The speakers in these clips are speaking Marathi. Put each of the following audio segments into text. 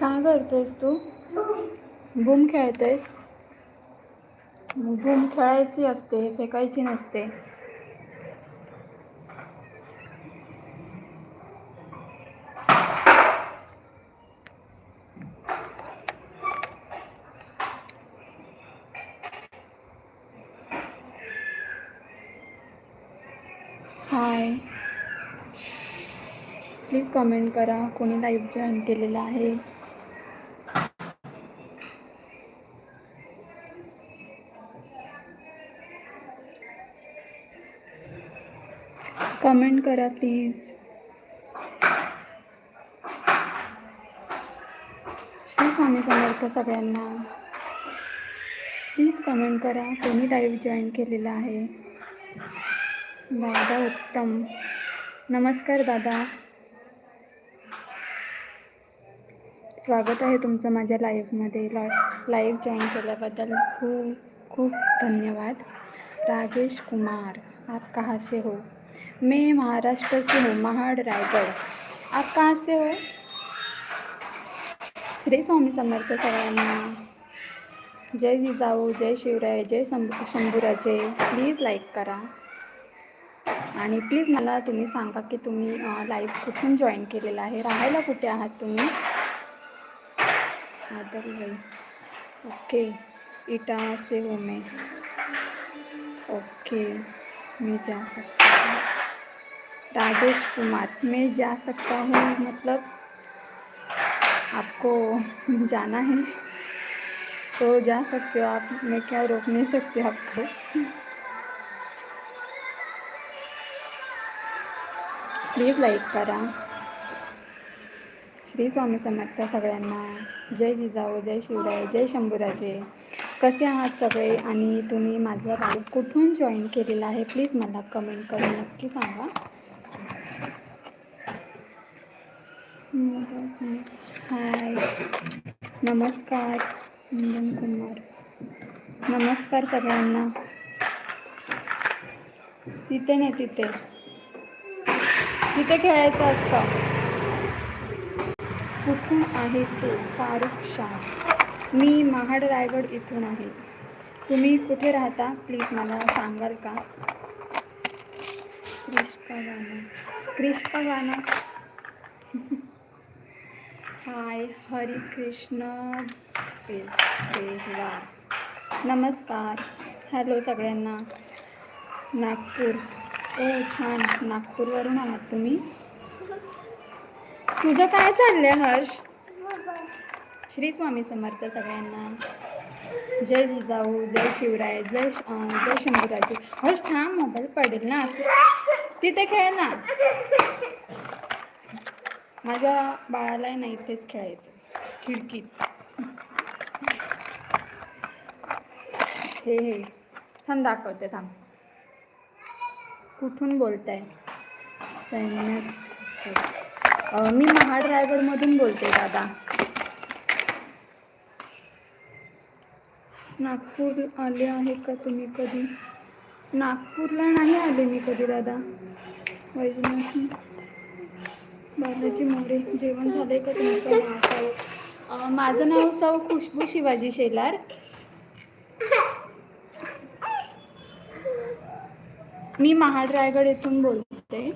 काय करतोयस तू? बूम खेळतेस बूम खेळायची असते फेकायची नसते. हाय. प्लीज कमेंट करा कोणी लाईव्ह जॉईन केलेलं आहे? कमेंट करा प्लीज. श्री स्वामी समर्थ सगळ्यांना. प्लीज कमेंट करा कोणी लाईव्ह जॉईन केलेला आहे? दादा उत्तम. नमस्कार दादा. स्वागत आहे तुमचं माझ्या लाईव्हमध्ये ला लाईव्ह जॉईन केल्याबद्दल खूप खूप धन्यवाद. राजेश कुमार आप कहाँ से हो? मैं महाराष्ट्र से हूँ महाड रायगड. आप कहाँ से हो. श्री स्वामी समर्थ सगळ्यांना. जय जिजाऊ जय शिवराय जय शंभू शंभूराजे. प्लीज लाईक करा. आणि प्लीज मला तुम्ही सांगा की तुम्ही लाईव्ह कुठून जॉईन केलेलं आहे? राहायला कुठे आहात तुम्ही? आदरवई ओके इटा से हो मैं ओके मैं जा सकता. हूँ राजेश कुमार। मैं जा सकता हूँ मतलब आपको जाना है। तो जा सकते हो आप मैं क्या रोक नहीं सकती आपको? प्लीज लाईक करा। श्री स्वामी समर्थ सगळ्यांना। जय जिजाऊ जय शिवराय जय शंभूराजे। कसे आहात सगळे? आणि तुम्ही माझं लाईव्ह कुठून जॉईन केलेलं आहे? प्लीज मला कमेंट करून नक्की सांगा. हाय नमस्कार नंदन कुमार. नमस्कार सगळ्यांना. तिथे नाही तिथे. तिथे खेळायचं असतं. कुठून आहे तो फारुख शाह? मी महाड रायगड इथून आहे. तुम्ही कुठे राहता? प्लीज मला सांगाल का? क्रिश का गाणं क्रिश का गाणं हाय हरी कृष्ण. पेजवार नमस्कार. हॅलो सगळ्यांना. नागपूर. ओ छान. नागपूरवरून आहात तुम्ही? तुझं काय चाललंय हर्ष? श्री स्वामी समर्थ सगळ्यांना. जय जिजाऊ जय शिवराय जय जय शंभूराजी. हर्ष छान मोबाईल पडेल ना. तिथे खेळ ना. माझ्या बाळालाही नाही तेच खेळायचं. खिडकीत. हे हे. थांब दाखवते थांब. कुठून बोलताय? सैन्यात. मी महाड रायगडमधून बोलते दादा. नागपूर आले आहे का तुम्ही कधी? नागपूरला नाही आले मी कधी दादा. वैजनाथ. बालाजी मोरे जेवण झालंय का तुमचं? नाव माझं नाव सौ खुशबू शिवाजी शेलार. मी महाड रायगड येथून बोलते.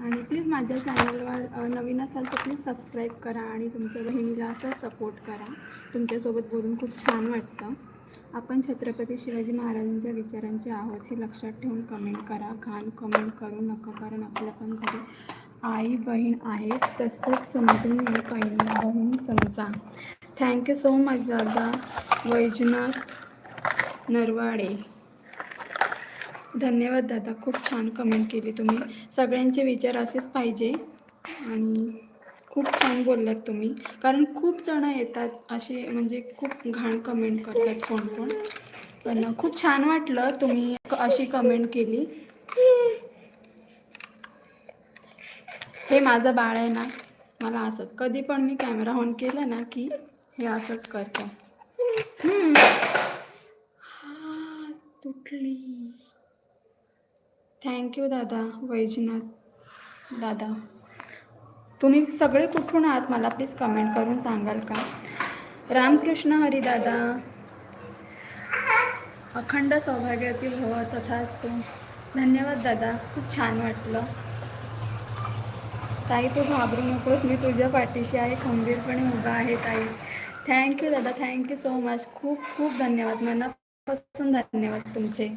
आणि प्लीज माझ्या चॅनलवर नवीन असाल तर प्लीज सबस्क्राईब करा आणि तुमच्या बहिणीला असं सपोर्ट करा. तुमच्यासोबत बोलून खूप छान वाटतं. आपण छत्रपती शिवाजी महाराजांच्या विचारांचे आहोत हे लक्षात ठेवून कमेंट करा. घाण कमेंट करू नका कारण आपल्या पण घरी आई बहीण आहे तसंच समजून घ्या बहिणीला बहीण समजा. थँक्यू सो मच दादा. वैजनाथ नरवाडे. धन्यवाद दादा. खूप छान कमेंट केली तुम्ही. सगळ्यांचे विचार असेच पाहिजे. आणि खूप छान बोललात तुम्ही. कारण खूप जणं येतात असे म्हणजे खूप घाण कमेंट करतात कोण कोण. पण खूप छान वाटलं तुम्ही अशी कमेंट केली. हे माझं बाळ आहे ना मला असंच कधी पण मी कॅमेरा ऑन केला ना की हे असंच करतो. हा तुटली. थँक्यू दादा वैजनाथ दादा. तुम्ही सगळे कुठून आहात मला प्लीज कमेंट करून सांगाल का? रामकृष्ण हरिदादा. अखंड सौभाग्यातील भव तथा असतो. धन्यवाद दादा खूप छान वाटलं. ताई तू घाबरू नकोस मी तुझ्या पाठीशी आहे खंबीरपणे उभा आहे ताई. थँक्यू दादा थँक्यू सो मच खूप खूप धन्यवाद. मनापासून धन्यवाद तुमचे.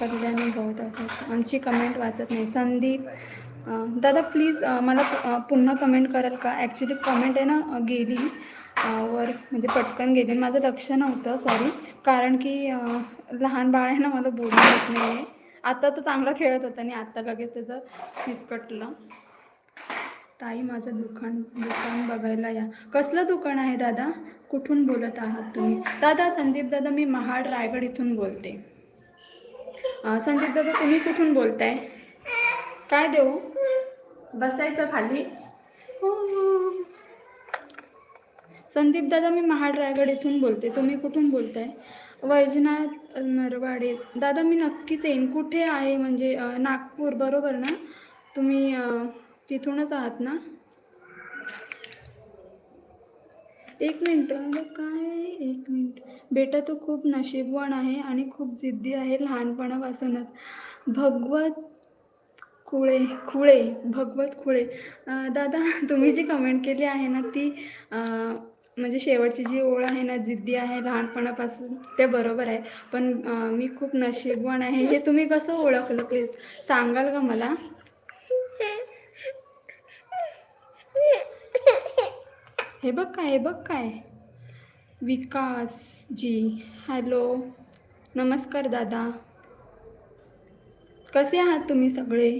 कल्याणी गौतम आमची कमेंट वाचत नाही. संदीप दादा प्लीज मला पुन्हा कमेंट कराल का? ॲक्च्युली कमेंट आहे ना गेली. वर म्हणजे पटकन गेली. माझं लक्ष नव्हतं सॉरी कारण की लहान बाळ आहे ना मला बोलू येत नाही आहे आता तो चांगला खेळत होता आणि आत्ता लगेच त्याचं फिसकटलं. ताई माझं दुकान दुकान बघायला या. कसलं दुकान आहे दादा? कुठून बोलत आहात तुम्ही? दादा संदीप दादा मी महाड रायगड इथून बोलते. संदीप दादा तुम्ही कुठून बोलताय? काय देऊ? बसायचं खाली. हो. संदीप दादा मी महाड रायगड इथून बोलते. तुम्ही कुठून बोलताय? वैजनाथ नरवाडे. दादा मी नक्कीच येईन. कुठे आहे? म्हणजे नागपूर बरोबर ना? तुम्ही तिथूनच आहात ना? एक मिनटं अगं म्हणजे काय? एक मिनिट. बेटा तू खूप नशीबवान आहे आणि खूप जिद्दी आहे लहानपणापासूनच. भगवत खुळे खुळे भगवत खुळे. दादा तुम्ही जी कमेंट केली आहे ना ती म्हणजे शेवटची जी ओळ आहे ना जिद्दी आहे लहानपणापासून ते बरोबर आहे. पण मी खूप नशीबवान आहे. हे तुम्ही कसं ओळखलं प्लीज सांगाल का मला? हे बघ काय हे बघ काय. विकास जी हॅलो. नमस्कार दादा. कसे आहात तुम्ही सगळे?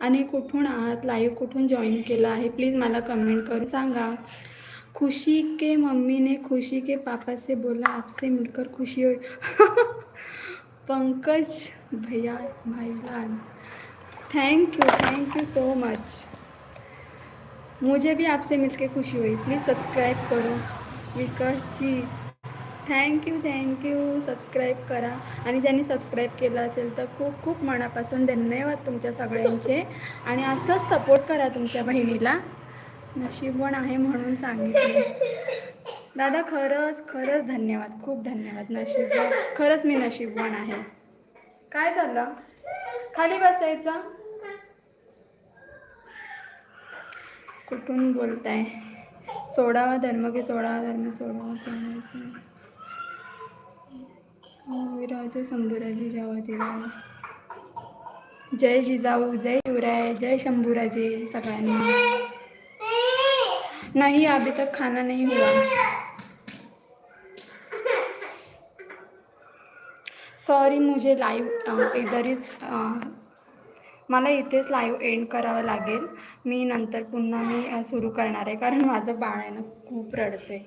आणि कुठून आहात? लाईव्ह कुठून जॉईन केलं आहे? प्लीज मला कमेंट करून सांगा. खुशी के मम्मी ने खुशी के पापा से बोला. आपसे मिलकर खुशी होई पंकज भैया Bhailal. Thank you thank you so much मुझे भी आपसे मिलकर खुशी हुई. प्लीज़ सब्सक्राइब करो. Vikas ji thank you thank you subscribe करा. आणि ज्यांनी सबस्क्राईब केलं असेल तर खूप खूप मनापासून धन्यवाद तुमच्या सगळ्यांचे. आणि असंच सपोर्ट करा तुमच्या बहिणीला. नशीबवण आहे म्हणून सांगितले. दादा खरंच खरंच धन्यवाद. खूप धन्यवाद. नशीब खरंच मी नशीबवण आहे. काय झालं? खाली बसायचं? कुठून बोलताय? सोडावा धर्म की सोडावा धर्म सोडावा प्राणाचं. विराजो शंभूराजी जावा जय जिजाऊ जय शिवराय जय शंभूराजे सगळ्यांनी. नाही अभी तक खाना नहीं हुआ. सॉरी मुझे लाईव्ह इधरच मला इथेच लाईव्ह एंड करावं लागेल. मी नंतर पुन्हा मी सुरू करणार आहे कारण माझं बाळ आहे ना खूप रडते